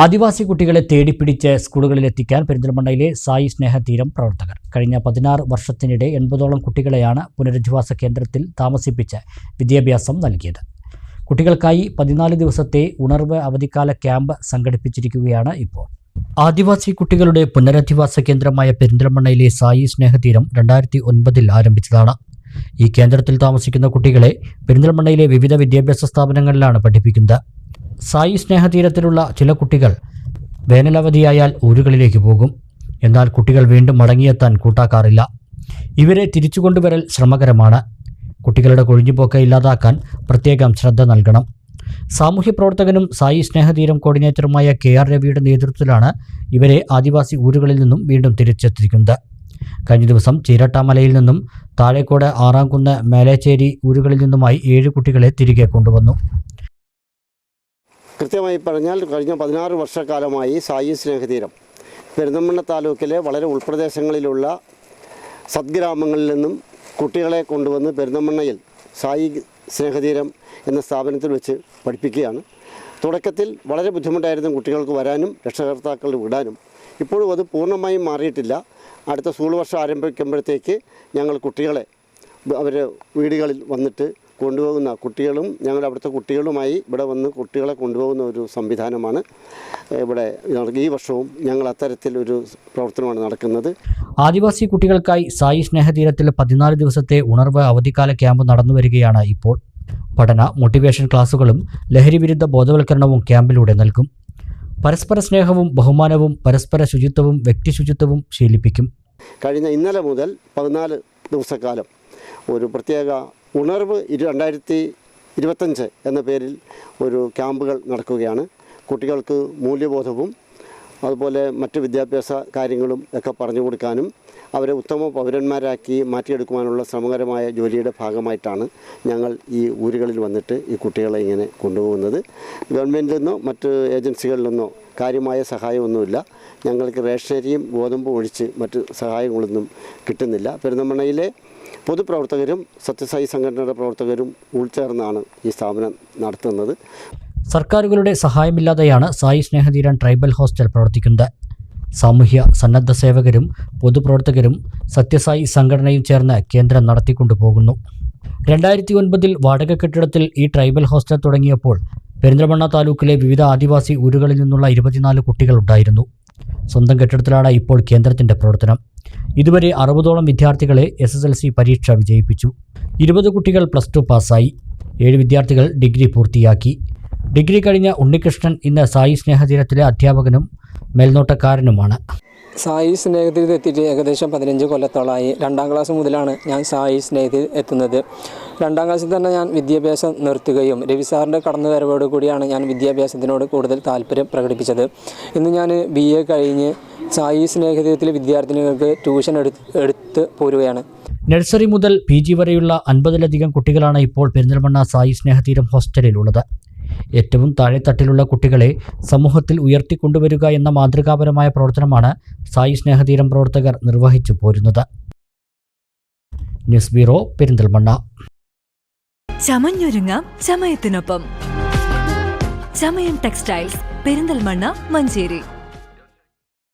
ആദിവാസി കുട്ടികളെ തേടിപ്പിടിച്ച് സ്കൂളുകളിലെത്തിക്കാൻ പെരിന്തൽമണ്ണയിലെ സായി സ്നേഹതീരം പ്രവർത്തകർ കഴിഞ്ഞ പതിനാറ് വർഷത്തിനിടെ എൺപതോളം കുട്ടികളെയാണ് പുനരധിവാസ കേന്ദ്രത്തിൽ താമസിപ്പിച്ച് വിദ്യാഭ്യാസം നൽകിയത്. കുട്ടികൾക്കായി പതിനാല് ദിവസത്തെ ഉണർവ് അവധിക്കാല ക്യാമ്പ് സംഘടിപ്പിച്ചിരിക്കുകയാണ് ഇപ്പോൾ. ആദിവാസി കുട്ടികളുടെ പുനരധിവാസ കേന്ദ്രമായ പെരിന്തൽമണ്ണയിലെ സായി സ്നേഹതീരം രണ്ടായിരത്തി ഒൻപതിൽ ആരംഭിച്ചതാണ്. ഈ കേന്ദ്രത്തിൽ താമസിക്കുന്ന കുട്ടികളെ പെരിന്തൽമണ്ണയിലെ വിവിധ വിദ്യാഭ്യാസ സ്ഥാപനങ്ങളിലാണ് പഠിപ്പിക്കുന്നത്. സായി സ്നേഹതീരത്തിലുള്ള ചില കുട്ടികൾ വേനലവധിയായാൽ ഊരുകളിലേക്ക് പോകും. എന്നാൽ കുട്ടികൾ വീണ്ടും മടങ്ങിയെത്താൻ കൂട്ടാക്കാറില്ല. ഇവരെ തിരിച്ചു കൊണ്ടുവരൽ ശ്രമകരമാണ്. കുട്ടികളുടെ കൊഴിഞ്ഞുപോക്ക് ഇല്ലാതാക്കാൻ പ്രത്യേകം ശ്രദ്ധ നൽകണം. സാമൂഹ്യ പ്രവർത്തകനും സായി സ്നേഹതീരം കോർഡിനേറ്ററുമായ കെ ആർ രവിയുടെ നേതൃത്വത്തിലാണ് ഇവരെ ആദിവാസി ഊരുകളിൽ നിന്നും വീണ്ടും തിരിച്ചെത്തിക്കുന്നത്. കഴിഞ്ഞ ദിവസം ചീരട്ടാമലയിൽ നിന്നും താഴേക്കോട് ആറാംകുന്ന് മേലേച്ചേരി ഊരുകളിൽ നിന്നുമായി ഏഴ് കുട്ടികളെ തിരികെ കൊണ്ടുവന്നു. കൃത്യമായി പറഞ്ഞാൽ കഴിഞ്ഞ പതിനാറ് വർഷക്കാലമായി സായി സ്നേഹതീരം. പെരുന്തമണ്ണ താലൂക്കിലെ വളരെ ഉൾപ്രദേശങ്ങളിലുള്ള സദ്ഗ്രാമങ്ങളിൽ നിന്നും കുട്ടികളെ കൊണ്ടുവന്ന് പെരുന്തമണ്ണയിൽ സായി സ്നേഹതീരം എന്ന സ്ഥാപനത്തിൽ വെച്ച് പഠിപ്പിക്കുകയാണ്. തുടക്കത്തിൽ വളരെ ബുദ്ധിമുട്ടായിരുന്നു കുട്ടികൾക്ക് വരാനും രക്ഷകർത്താക്കൾ വിടാനും. ഇപ്പോഴും അത് പൂർണമായും മാറിയിട്ടില്ല. അടുത്ത സ്കൂൾ വർഷം ആരംഭിക്കുമ്പോഴത്തേക്ക് ഞങ്ങൾ കുട്ടികളെ അവർ വീടുകളിൽ വന്നിട്ട് കൊണ്ടുപോകുന്ന കുട്ടികളും ഞങ്ങളുടെ അവിടുത്തെ കുട്ടികളുമായി ഇവിടെ വന്ന് കുട്ടികളെ കൊണ്ടുപോകുന്ന ഒരു സംവിധാനമാണ്. ഇവിടെ ഈ വർഷവും ഞങ്ങൾ അത്തരത്തിലൊരു പ്രവർത്തനമാണ് നടക്കുന്നത്. ആദിവാസി കുട്ടികൾക്കായി സായി സ്നേഹതീരത്തിൽ പതിനാല് ദിവസത്തെ ഉണർവ് അവധിക്കാല ക്യാമ്പ് നടന്നു വരികയാണ് ഇപ്പോൾ. പഠന മോട്ടിവേഷൻ ക്ലാസുകളും ലഹരിവിരുദ്ധ ബോധവൽക്കരണവും ക്യാമ്പിലൂടെ നൽകും. പരസ്പര സ്നേഹവും ബഹുമാനവും പരസ്പര ശുചിത്വവും വ്യക്തി ശുചിത്വവും ശീലിപ്പിക്കും. കഴിഞ്ഞ ഇന്നലെ മുതൽ പതിനാല് ദിവസക്കാലം ഒരു പ്രത്യേക ഉണർവ് രണ്ടായിരത്തി ഇരുപത്തഞ്ച് എന്ന പേരിൽ ഒരു ക്യാമ്പുകൾ നടക്കുകയാണ്. കുട്ടികൾക്ക് മൂല്യബോധവും അതുപോലെ മറ്റ് വിദ്യാഭ്യാസ കാര്യങ്ങളും ഒക്കെ പറഞ്ഞു കൊടുക്കാനും അവരെ ഉത്തമ പൗരന്മാരാക്കി മാറ്റിയെടുക്കുവാനുള്ള ശ്രമകരമായ ജോലിയുടെ ഭാഗമായിട്ടാണ് ഞങ്ങൾ ഈ ഊരുകളിൽ വന്നിട്ട് ഈ കുട്ടികളെ ഇങ്ങനെ കൊണ്ടുപോകുന്നത്. ഗവൺമെന്റിൽ നിന്നോ മറ്റ് ഏജൻസികളിൽ നിന്നോ കാര്യമായ സഹായമൊന്നുമില്ല. ഞങ്ങൾക്ക് റേഷനരിയും ഗോതമ്പും ഒഴിച്ച് മറ്റ് സഹായങ്ങളൊന്നും കിട്ടുന്നില്ല. പെരുന്തമണ്ണയിലെ പൊതുപ്രവർത്തകരും സത്യസായി സംഘടനയുടെ പ്രവർത്തകരും ഉൾച്ചേർന്നാണ് ഈ സ്ഥാപനം നടത്തുന്നത്. സർക്കാരുകളുടെ സഹായമില്ലാതെയാണ് സായി സ്നേഹതീരൻ ട്രൈബൽ ഹോസ്റ്റൽ പ്രവർത്തിക്കുന്നത്. സാമൂഹ്യ സന്നദ്ധ സേവകരും പൊതുപ്രവർത്തകരും സത്യസായി സംഘടനയും ചേർന്ന് കേന്ദ്രം നടത്തിക്കൊണ്ടുപോകുന്നു രണ്ടായിരത്തി ഒൻപതിൽ വാടക കെട്ടിടത്തിൽ ഈ ട്രൈബൽ ഹോസ്റ്റൽ തുടങ്ങിയപ്പോൾ പെരിന്തൽമണ്ണ താലൂക്കിലെ വിവിധ ആദിവാസി ഊരുകളിൽ നിന്നുള്ള ഇരുപത്തിനാല് കുട്ടികളുണ്ടായിരുന്നു സ്വന്തം കെട്ടിടത്തിലാണ് ഇപ്പോൾ കേന്ദ്രത്തിന്റെ പ്രവർത്തനം. ഇതുവരെ അറുപതോളം വിദ്യാർത്ഥികളെ എസ് എസ് എൽ സി പരീക്ഷ വിജയിപ്പിച്ചു. ഇരുപത് കുട്ടികൾ പ്ലസ് ടു പാസ്സായി. ഏഴ് വിദ്യാർത്ഥികൾ ഡിഗ്രി പൂർത്തിയാക്കി. ഡിഗ്രി കഴിഞ്ഞ ഉണ്ണികൃഷ്ണൻ ഇന്ന് സായി സ്നേഹതീരത്തിലെ അധ്യാപകനും മേൽനോട്ടക്കാരനുമാണ്. സായി സ്നേഹത്തിൽ എത്തിയിട്ട് ഏകദേശം പതിനഞ്ച് കൊല്ലത്തോളമായി. രണ്ടാം ക്ലാസ് മുതലാണ് ഞാൻ സായി സ്നേഹത്തിൽ എത്തുന്നത്. രണ്ടാം ക്ലാസ്സിൽ തന്നെ ഞാൻ വിദ്യാഭ്യാസം നിർത്തുകയും രവി സാറിന്റെ കടന്നുവരവോട് കൂടിയാണ് ഞാൻ വിദ്യാഭ്യാസത്തിനോട് കൂടുതൽ താല്പര്യം പ്രകടിപ്പിച്ചത്. ഇന്ന് ഞാൻ ബി എ കഴിഞ്ഞ് സായി സ്നേഹത്തിലെ വിദ്യാർത്ഥിനികൾക്ക് ട്യൂഷൻ എടുത്ത് എടുത്ത് പോരുകയാണ്. നഴ്സറി മുതൽ പി ജി വരെയുള്ള അൻപതിലധികം കുട്ടികളാണ് ഇപ്പോൾ പെരിന്തൽമണ്ണ സായി സ്നേഹതീരം ഹോസ്റ്റലിലുള്ളത് ഏറ്റവും താഴെത്തട്ടിലുള്ള കുട്ടികളെ സമൂഹത്തിൽ ഉയർത്തിക്കൊണ്ടുവരിക എന്ന മാതൃകാപരമായ പ്രവർത്തനമാണ് സായി സ്നേഹതീരം പ്രവർത്തകർ നിർവഹിച്ചു പോരുന്നത്. News bureau Perinthalmanna. ചമഞ്ഞൊരുങ്ങാം ചമയത്തിനൊപ്പം. ചമയം ടെക്സ്റ്റൈൽസ് പെരിന്തൽമണ്ണ മഞ്ചേരി.